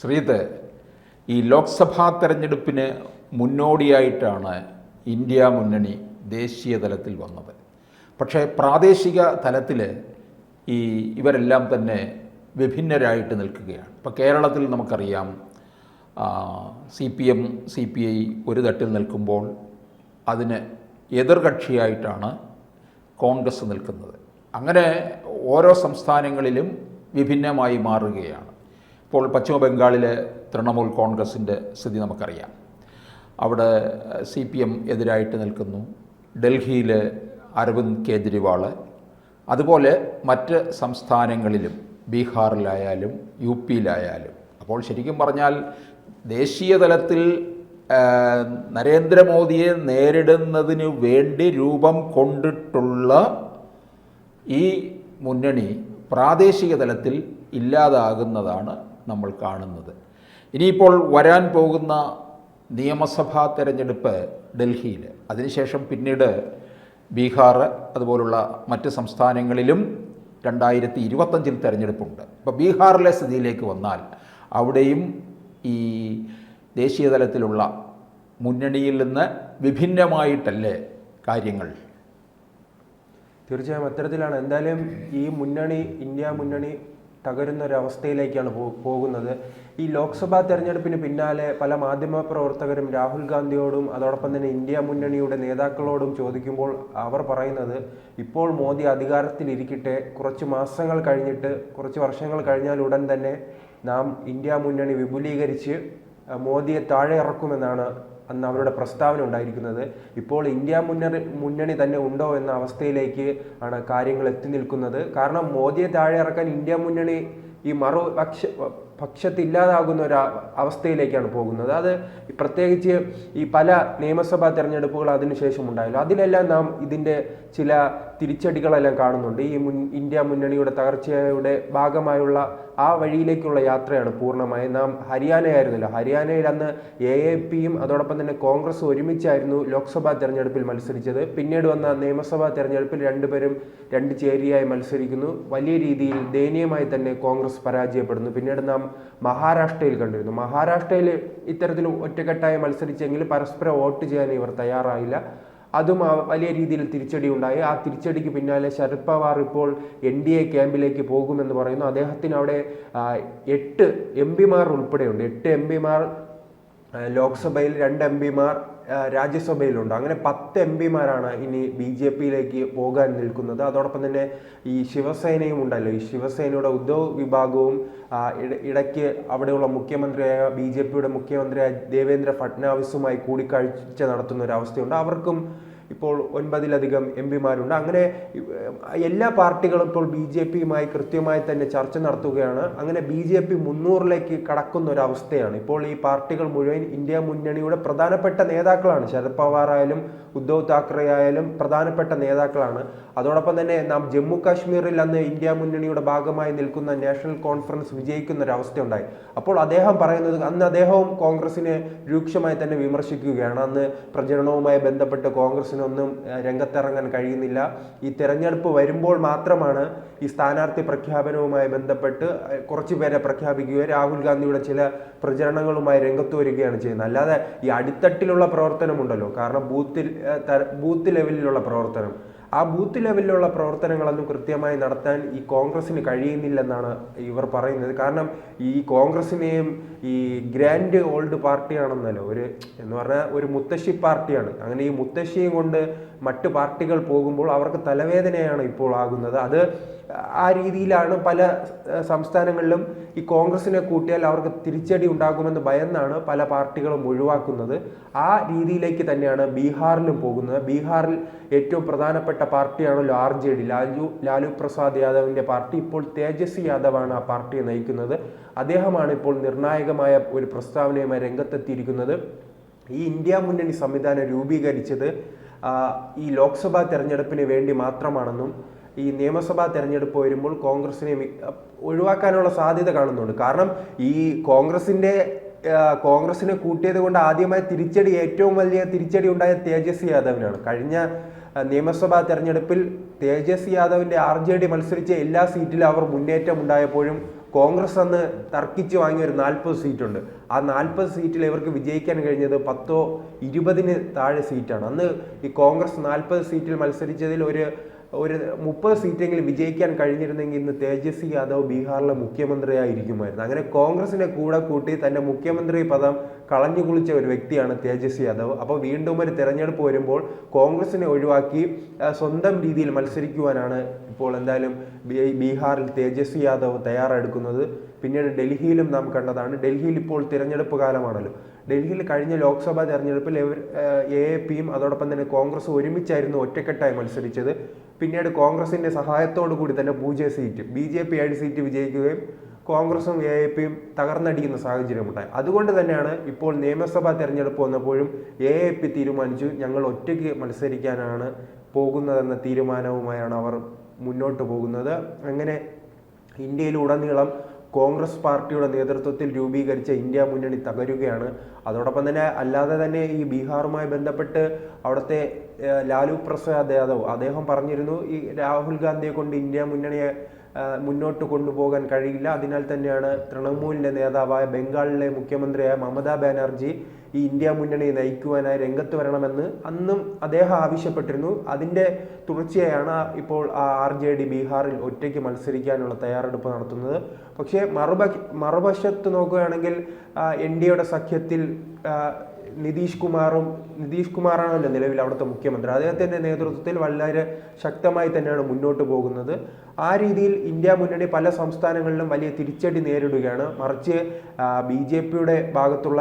ശ്രീത് ഈ ലോക്സഭാ തെരഞ്ഞെടുപ്പിന് മുന്നോടിയായിട്ടാണ് ഇന്ത്യ മുന്നണി ദേശീയ തലത്തിൽ വന്നത്. പക്ഷേ പ്രാദേശിക തലത്തിൽ ഈ ഇവരെല്ലാം തന്നെ വിഭിന്നരായിട്ട് നിൽക്കുകയാണ്. ഇപ്പോൾ കേരളത്തിൽ നമുക്കറിയാം C P M C P I ഒരു തട്ടിൽ നിൽക്കുമ്പോൾ അതിന് എതിർകക്ഷിയായിട്ടാണ് കോൺഗ്രസ് നിൽക്കുന്നത്. അങ്ങനെ ഓരോ സംസ്ഥാനങ്ങളിലും വിഭിന്നമായി മാറുകയാണ്. ഇപ്പോൾ പശ്ചിമ ബംഗാളിലെ തൃണമൂൽ കോൺഗ്രസിന്റെ സ്ഥിതി നമുക്കറിയാം. അവിടെ സി പി എം എതിരായിട്ട് നിൽക്കുന്നു. ഡൽഹിയിലെ അരവിന്ദ് കേജ്രിവാൾ അതുപോലെ മറ്റ് സംസ്ഥാനങ്ങളിലും ബീഹാറിലായാലും യു പിയിലായാലും. അപ്പോൾ ശരിക്കും പറഞ്ഞാൽ ദേശീയ തലത്തിൽ നരേന്ദ്രമോദിയെ നേരിടുന്നതിന് വേണ്ടി രൂപം കൊണ്ടിട്ടുള്ള ഈ മുന്നണി പ്രാദേശിക തലത്തിൽ ഇല്ലാതാകുന്നതാണ് നമ്മൾ കാണുന്നത്. ഇനിയിപ്പോൾ വരാൻ പോകുന്ന നിയമസഭാ തെരഞ്ഞെടുപ്പ് ഡൽഹിയിൽ അതിനുശേഷം പിന്നീട് ബീഹാർ അതുപോലുള്ള മറ്റ് സംസ്ഥാനങ്ങളിലും രണ്ടായിരത്തി ഇരുപത്തഞ്ചിൽ തെരഞ്ഞെടുപ്പുണ്ട്. അപ്പോൾ ബീഹാറിലെ സ്ഥിതിയിലേക്ക് വന്നാൽ അവിടെയും ഈ ദേശീയ തലത്തിലുള്ള മുന്നണിയിൽ നിന്ന് വിഭിന്നമായിട്ടല്ലേ കാര്യങ്ങൾ? തീർച്ചയായും അത്തരത്തിലാണ്. എന്തായാലും ഈ മുന്നണി ഇന്ത്യ മുന്നണി തകരുന്ന അവസ്ഥയിലേക്കാണ് പോകുന്നത്. ഈ ലോക്സഭാ തെരഞ്ഞെടുപ്പിന് പിന്നാലെ പല മാധ്യമ പ്രവർത്തകരും രാഹുൽ ഗാന്ധിയോടും അതോടൊപ്പം തന്നെ ഇന്ത്യ മുന്നണിയുടെ നേതാക്കളോടും ചോദിക്കുമ്പോൾ അവർ പറയുന്നത് ഇപ്പോൾ മോദി അധികാരത്തിലിരിക്കട്ടെ കുറച്ച് മാസങ്ങൾ കഴിഞ്ഞിട്ട് കുറച്ച് വർഷങ്ങൾ കഴിഞ്ഞാൽ ഉടൻ തന്നെ നാം ഇന്ത്യ മുന്നണി വിപുലീകരിച്ച് മോദിയെ താഴെ ഇറക്കുമെന്നാണ് അന്ന് അവരുടെ പ്രസ്താവന ഉണ്ടായിരിക്കുന്നത്. ഇപ്പോൾ ഇന്ത്യ മുന്നണി മുന്നണി തന്നെ ഉണ്ടോ എന്ന അവസ്ഥയിലേക്ക് ആണ് കാര്യങ്ങൾ എത്തി നിൽക്കുന്നത്. കാരണം മോദിയെ താഴെ ഇറക്കാൻ ഇന്ത്യ മുന്നണി ഈ മറു പക്ഷ പക്ഷത്തില്ലാതാകുന്ന ഒരു അവസ്ഥയിലേക്കാണ് പോകുന്നത്. അത് പ്രത്യേകിച്ച് ഈ പല നിയമസഭാ തെരഞ്ഞെടുപ്പുകൾ അതിനുശേഷം ഉണ്ടായല്ലോ. അതിലെല്ലാം നാം ഇതിന്റെ ചില തിരിച്ചടികളെല്ലാം കാണുന്നുണ്ട്. ഈ മുൻ ഇന്ത്യ മുന്നണിയുടെ തകർച്ചയുടെ ഭാഗമായുള്ള ആ വഴിയിലേക്കുള്ള യാത്രയാണ് പൂർണമായും. നാം ഹരിയാനയായിരുന്നല്ലോ. ഹരിയാനയിൽ അന്ന് എ എ പിയും അതോടൊപ്പം തന്നെ കോൺഗ്രസ് ഒരുമിച്ചായിരുന്നു ലോക്സഭാ തെരഞ്ഞെടുപ്പിൽ മത്സരിച്ചത്. പിന്നീട് വന്ന നിയമസഭാ തെരഞ്ഞെടുപ്പിൽ രണ്ടുപേരും രണ്ട് ചേരിയായി മത്സരിക്കുന്നു. വലിയ രീതിയിൽ ദയനീയമായി തന്നെ കോൺഗ്രസ് പരാജയപ്പെടുന്നു. പിന്നീട് നാം മഹാരാഷ്ട്രയിൽ കണ്ടിരുന്നു. മഹാരാഷ്ട്രയിൽ ഇത്തരത്തിൽ ഒറ്റക്കെട്ടായി മത്സരിച്ചെങ്കിൽ പരസ്പരം വോട്ട് ചെയ്യാൻ ഇവർ തയ്യാറായില്ല. അതും വലിയ രീതിയിൽ തിരിച്ചടി ഉണ്ടായി. ആ തിരിച്ചടിക്ക് പിന്നാലെ ശരത് പവാർ ഇപ്പോൾ എൻ ഡി എ ക്യാമ്പിലേക്ക് പോകുമെന്ന് പറയുന്നു. അദ്ദേഹത്തിന് അവിടെ എട്ട് എം പിമാർ ഉൾപ്പെടെയുണ്ട്. എട്ട് എം പിമാർ ലോക്സഭയിൽ രണ്ട് എം പിമാർ രാജ്യസഭയിലുണ്ട്. അങ്ങനെ പത്ത് എം പിമാരാണ് ഇനി ബി ജെ പിയിലേക്ക് പോകാൻ നിൽക്കുന്നത്. അതോടൊപ്പം തന്നെ ഈ ശിവസേനയും ഉണ്ടല്ലോ. ഈ ശിവസേനയുടെ ഉദ്ധവ് വിഭാഗവും ഇടയ്ക്ക് അവിടെയുള്ള മുഖ്യമന്ത്രിയായ ബി ജെ പിയുടെ മുഖ്യമന്ത്രിയായ ദേവേന്ദ്ര ഫട്നാവിസുമായി കൂടിക്കാഴ്ച നടത്തുന്ന ഒരു അവസ്ഥയുണ്ട്. അവർക്കും ഇപ്പോൾ ഒൻപതിലധികം എം പിമാരുണ്ട്. അങ്ങനെ എല്ലാ പാർട്ടികളും ഇപ്പോൾ ബി ജെ പിയുമായി കൃത്യമായി തന്നെ ചർച്ച നടത്തുകയാണ്. അങ്ങനെ ബി ജെ പി മുന്നൂറിലേക്ക് കടക്കുന്ന ഒരു അവസ്ഥയാണ് ഇപ്പോൾ ഈ പാർട്ടികൾ മുഴുവൻ ഇന്ത്യ മുന്നണിയുടെ പ്രധാനപ്പെട്ട നേതാക്കളാണ്. ശരത് പവാർ ആയാലും ഉദ്ധവ് താക്കറെ ആയാലും പ്രധാനപ്പെട്ട നേതാക്കളാണ്. അതോടൊപ്പം തന്നെ നാം ജമ്മു കാശ്മീരിൽ അന്ന് ഇന്ത്യ മുന്നണിയുടെ ഭാഗമായി നിൽക്കുന്ന നാഷണൽ കോൺഫറൻസ് വിജയിക്കുന്ന ഒരു അവസ്ഥയുണ്ടായി അപ്പോൾ അദ്ദേഹം പറയുന്നത് അന്ന് അദ്ദേഹവും കോൺഗ്രസിനെ രൂക്ഷമായി തന്നെ വിമർശിക്കുകയാണ്. അന്ന് പ്രചരണവുമായി ബന്ധപ്പെട്ട് കോൺഗ്രസിനൊന്നും രംഗത്തിറങ്ങാൻ കഴിയുന്നില്ല. ഈ തെരഞ്ഞെടുപ്പ് വരുമ്പോൾ മാത്രമാണ് ഈ സ്ഥാനാർത്ഥി പ്രഖ്യാപനവുമായി ബന്ധപ്പെട്ട് കുറച്ച് പേരെ പ്രഖ്യാപിക്കുകയും രാഹുൽ ഗാന്ധിയുടെ ചില പ്രചരണങ്ങളുമായി രംഗത്ത് വരികയാണ് ചെയ്യുന്നത്. അല്ലാതെ ഈ അടിത്തട്ടിലുള്ള പ്രവർത്തനമുണ്ടല്ലോ. കാരണം ബൂത്തിൽ ബൂത്ത് ലെവലിലുള്ള പ്രവർത്തനം. ആ ബൂത്ത് ലെവലിലുള്ള പ്രവർത്തനങ്ങളൊന്നും കൃത്യമായി നടത്താൻ ഈ കോൺഗ്രസിന് കഴിയുന്നില്ലെന്നാണ് ഇവർ പറയുന്നത്. കാരണം ഈ കോൺഗ്രസിനെയും ഈ ഗ്രാൻഡ് ഓൾഡ് പാർട്ടിയാണെന്നല്ലോ ഒരു എന്ന് പറഞ്ഞാൽ ഒരു മുത്തശ്ശി പാർട്ടിയാണ്. അങ്ങനെ ഈ മുത്തശ്ശിയും കൊണ്ട് മറ്റു പാർട്ടികൾ പോകുമ്പോൾ അവർക്ക് തലവേദനയാണ് ഇപ്പോൾ ആകുന്നത്. അത് ആ രീതിയിലാണ് പല സംസ്ഥാനങ്ങളിലും ഈ കോൺഗ്രസിനെ കൂട്ടിയാൽ അവർക്ക് തിരിച്ചടി ഉണ്ടാകുമെന്ന് ഭയന്നാണ് പല പാർട്ടികളും ഒഴിവാക്കുന്നത്. ആ രീതിയിലേക്ക് തന്നെയാണ് ബീഹാറിലും പോകുന്നത്. ബീഹാറിൽ ഏറ്റവും പ്രധാനപ്പെട്ട പാർട്ടിയാണ് R J D. Lalu Lalu Prasad യാദവിന്റെ പാർട്ടി. ഇപ്പോൾ തേജസ്വി യാദവാണ് ആ പാർട്ടിയെ നയിക്കുന്നത്. അദ്ദേഹമാണ് ഇപ്പോൾ നിർണായകമായ ഒരു പ്രസ്താവനയുമായി രംഗത്തെത്തിയിരിക്കുന്നത്. ഈ ഇന്ത്യ മുന്നണി സംവിധാനം രൂപീകരിച്ചത് ഈ ലോക്സഭാ തെരഞ്ഞെടുപ്പിന് വേണ്ടി മാത്രമാണെന്നും ഈ നിയമസഭാ തെരഞ്ഞെടുപ്പ് വരുമ്പോൾ കോൺഗ്രസിനെ ഒഴിവാക്കാനുള്ള സാധ്യത കാണുന്നുണ്ട്. കാരണം ഈ കോൺഗ്രസിന്റെ കോൺഗ്രസിനെ കൂട്ടിയത് കൊണ്ട് ആദ്യമായി തിരിച്ചടി ഏറ്റവും വലിയ തിരിച്ചടി ഉണ്ടായ തേജസ്വി യാദവിനാണ്. കഴിഞ്ഞ നിയമസഭാ തെരഞ്ഞെടുപ്പിൽ തേജസ്വി യാദവിന്റെ ആർ ജെ ഡി മത്സരിച്ച എല്ലാ സീറ്റിലും അവർ മുന്നേറ്റം ഉണ്ടായപ്പോഴും കോൺഗ്രസ് അന്ന് തർക്കിച്ച് വാങ്ങിയ ഒരു നാൽപ്പത് സീറ്റുണ്ട്. ആ നാൽപ്പത് സീറ്റിൽ ഇവർക്ക് വിജയിക്കാൻ കഴിഞ്ഞത് പത്തോ ഇരുപതിന് താഴെ സീറ്റാണ്. അന്ന് ഈ കോൺഗ്രസ് നാൽപ്പത് സീറ്റിൽ മത്സരിച്ചതിൽ ഒരു ഒരു മുപ്പത് സീറ്റെങ്കിലും വിജയിക്കാൻ കഴിഞ്ഞിരുന്നെങ്കിൽ ഇന്ന് തേജസ്വി യാദവ് ബീഹാറിലെ മുഖ്യമന്ത്രിയായിരിക്കുമായിരുന്നു. അങ്ങനെ കോൺഗ്രസിനെ കൂടെ കൂട്ടി തന്റെ മുഖ്യമന്ത്രി പദം കളഞ്ഞു കുളിച്ച ഒരു വ്യക്തിയാണ് തേജസ്വി യാദവ്. അപ്പോൾ വീണ്ടും ഒരു തെരഞ്ഞെടുപ്പ് വരുമ്പോൾ കോൺഗ്രസിനെ ഒഴിവാക്കി സ്വന്തം രീതിയിൽ മത്സരിക്കുവാനാണ് ഇപ്പോൾ എന്തായാലും ബീഹാറിൽ തേജസ്വി യാദവ് തയ്യാറെടുക്കുന്നത്. പിന്നീട് ഡൽഹിയിലും നാം കണ്ടതാണ്. ഡൽഹിയിൽ ഇപ്പോൾ തിരഞ്ഞെടുപ്പ് കാലമാണല്ലോ. ഡൽഹിയിൽ കഴിഞ്ഞ ലോക്സഭാ തെരഞ്ഞെടുപ്പിൽ എ എ പിയും അതോടൊപ്പം തന്നെ കോൺഗ്രസ് ഒരുമിച്ചായിരുന്നു ഒറ്റക്കെട്ടായി മത്സരിച്ചത്. പിന്നീട് കോൺഗ്രസിന്റെ സഹായത്തോടു കൂടി തന്നെ പൂജ്യ സീറ്റ് ബി ജെ പി ഏഴ് സീറ്റ് വിജയിക്കുകയും കോൺഗ്രസും എ ഐ പിയും തകർന്നടിക്കുന്ന സാഹചര്യമുണ്ടായി. അതുകൊണ്ട് തന്നെയാണ് ഇപ്പോൾ നിയമസഭാ തെരഞ്ഞെടുപ്പ് വന്നപ്പോഴും എ ഐ പി തീരുമാനിച്ചു ഞങ്ങൾ ഒറ്റയ്ക്ക് മത്സരിക്കാനാണ് പോകുന്നതെന്ന തീരുമാനവുമായാണ് അവർ മുന്നോട്ട് പോകുന്നത്. അങ്ങനെ ഇന്ത്യയിലുടനീളം കോൺഗ്രസ് പാർട്ടിയുടെ നേതൃത്വത്തിൽ രൂപീകരിച്ച ഇന്ത്യ മുന്നണി തകരുകയാണ്. അതോടൊപ്പം തന്നെ അല്ലാതെ തന്നെ ഈ ബീഹാറുമായി ബന്ധപ്പെട്ട് അവിടുത്തെ ലാലു പ്രസാദ് യാദവ്. അദ്ദേഹം പറഞ്ഞിരുന്നു ഈ രാഹുൽ ഗാന്ധിയെ കൊണ്ട് ഇന്ത്യ മുന്നണിയെ മുന്നോട്ട് കൊണ്ടുപോകാൻ കഴിയില്ല. അതിനാൽ തന്നെയാണ് തൃണമൂലിന്റെ നേതാവായ ബംഗാളിലെ മുഖ്യമന്ത്രിയായ മമതാ ബാനർജി ഈ ഇന്ത്യ മുന്നണിയെ നയിക്കുവാനായി രംഗത്ത് വരണമെന്ന് അന്നും അദ്ദേഹം ആവശ്യപ്പെട്ടിരുന്നു. അതിന്റെ തുടർച്ചയായാണ് ഇപ്പോൾ ആർ ജെ ഡി ബീഹാറിൽ ഒറ്റയ്ക്ക് മത്സരിക്കാനുള്ള തയ്യാറെടുപ്പ് നടത്തുന്നത്. പക്ഷേ മറുപ മറുവശത്ത് നോക്കുകയാണെങ്കിൽ എൻ ഡി എയുടെ സഖ്യത്തിൽ നിതീഷ് കുമാറും നിതീഷ് കുമാറാണല്ലോ നിലവിൽ അവിടുത്തെ മുഖ്യമന്ത്രി. അദ്ദേഹത്തിന്റെ നേതൃത്വത്തിൽ വളരെ ശക്തമായി തന്നെയാണ് മുന്നോട്ട് പോകുന്നത്. ആ രീതിയിൽ ഇന്ത്യ മുന്നണി പല സംസ്ഥാനങ്ങളിലും വലിയ തിരിച്ചടി നേരിടുകയാണ്. മറിച്ച് ബി ജെ പിയുടെ ഭാഗത്തുള്ള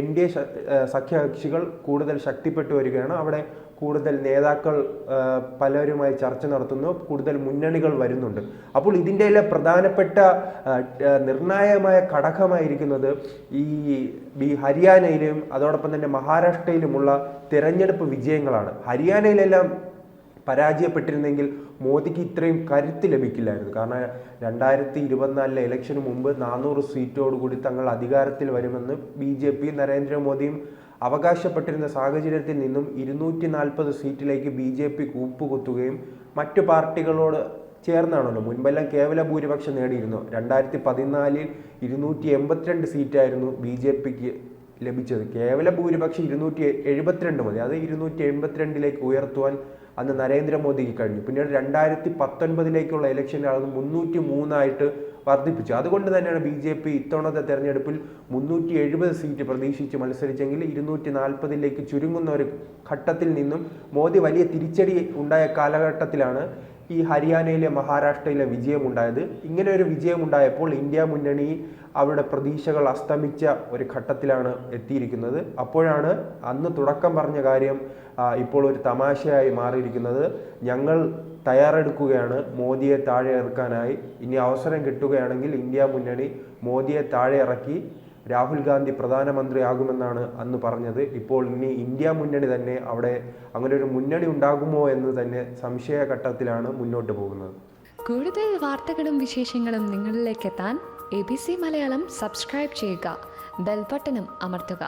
എൻ ഡി എ സഖ്യകക്ഷികൾ കൂടുതൽ ശക്തിപ്പെട്ടു വരികയാണ്. അവിടെ കൂടുതൽ നേതാക്കൾ പലരുമായി ചർച്ച നടത്തുന്നു. കൂടുതൽ മുന്നണികൾ വരുന്നുണ്ട്. അപ്പോൾ ഇതിന്റെ പ്രധാനപ്പെട്ട നിർണായകമായ ഘടകമായിരിക്കുന്നത് ഈ ബി ഹരിയാനയിലും അതോടൊപ്പം തന്നെ മഹാരാഷ്ട്രയിലുമുള്ള തിരഞ്ഞെടുപ്പ് വിജയങ്ങളാണ്. ഹരിയാനയിലെല്ലാം പരാജയപ്പെട്ടിരുന്നെങ്കിൽ മോദിക്ക് ഇത്രയും കരുത്ത് ലഭിക്കില്ലായിരുന്നു. കാരണം രണ്ടായിരത്തി ഇരുപത്തിനാലിലെ ഇലക്ഷന് മുമ്പ് നാനൂറ് സീറ്റോടുകൂടി തങ്ങൾ അധികാരത്തിൽ വരുമെന്ന് ബി ജെ പി നരേന്ദ്രമോദിയും അവകാശപ്പെട്ടിരുന്ന സാഹചര്യത്തിൽ നിന്നും ഇരുന്നൂറ്റി നാൽപ്പത് സീറ്റിലേക്ക് ബി ജെ പി കൂപ്പുകുത്തുകയും മറ്റു പാർട്ടികളോട് ചേർന്നാണല്ലോ. മുൻപെല്ലാം കേവല ഭൂരിപക്ഷം നേടിയിരുന്നു. രണ്ടായിരത്തി പതിനാലിൽ ഇരുന്നൂറ്റി എൺപത്തിരണ്ട് സീറ്റായിരുന്നു ബി ജെ പിക്ക് ലഭിച്ചത്. കേവല ഭൂരിപക്ഷം ഇരുന്നൂറ്റി എഴുപത്തിരണ്ട് മതി. അത് ഇരുന്നൂറ്റി എൺപത്തിരണ്ടിലേക്ക് ഉയർത്തുവാൻ അന്ന് നരേന്ദ്രമോദിക്ക് കഴിഞ്ഞു. പിന്നീട് രണ്ടായിരത്തി പത്തൊൻപതിലേക്കുള്ള ഇലക്ഷനിൽ അത് മുന്നൂറ്റി മൂന്നായിട്ട് വർദ്ധിപ്പിച്ചു. അതുകൊണ്ട് തന്നെയാണ് ബി ജെ പി ഇത്തവണത്തെ തെരഞ്ഞെടുപ്പിൽ മുന്നൂറ്റി എഴുപത് സീറ്റ് പ്രതീക്ഷിച്ച് മത്സരിച്ചെങ്കിൽ ഇരുന്നൂറ്റി നാൽപ്പതിലേക്ക് ചുരുങ്ങുന്ന ഒരു ഘട്ടത്തിൽ നിന്നും മോദി വലിയ തിരിച്ചടി ഉണ്ടായ കാലഘട്ടത്തിലാണ് ഈ ഹരിയാനയിലെ മഹാരാഷ്ട്രയിലെ വിജയമുണ്ടായത്. ഇങ്ങനെ ഒരു വിജയമുണ്ടായപ്പോൾ ഇന്ത്യ മുന്നണി അവരുടെ പ്രതീക്ഷകൾ അസ്തമിച്ച ഒരു ഘട്ടത്തിലാണ് എത്തിയിരിക്കുന്നത്. അപ്പോഴാണ് അന്ന് തുടക്കം പറഞ്ഞ കാര്യം ഇപ്പോൾ ഒരു തമാശയായി മാറിയിരിക്കുന്നത്. ഞങ്ങൾ തയ്യാറെടുക്കുകയാണ് മോദിയെ താഴെ ഇറക്കാനായി ഇനി അവസരം കിട്ടുകയാണെങ്കിൽ ഇന്ത്യ മുന്നണി മോദിയെ താഴെ ഇറക്കി രാഹുൽ ഗാന്ധി പ്രധാനമന്ത്രിയാകുമെന്നാണ് അന്ന് പറഞ്ഞത്. ഇപ്പോൾ ഇനി ഇന്ത്യ മുന്നണി തന്നെ അവിടെ അങ്ങനെ ഒരു മുന്നണി ഉണ്ടാകുമോ എന്ന് തന്നെ സംശയ ഘട്ടത്തിലാണ് മുന്നോട്ട് പോകുന്നത്. കൂടുതൽ വാർത്തകളും വിശേഷങ്ങളും നിങ്ങളിലേക്ക് എത്താൻ A B C Malayalam subscribe ചെയ്യുക. ബെൽബട്ടനും അമർത്തുക.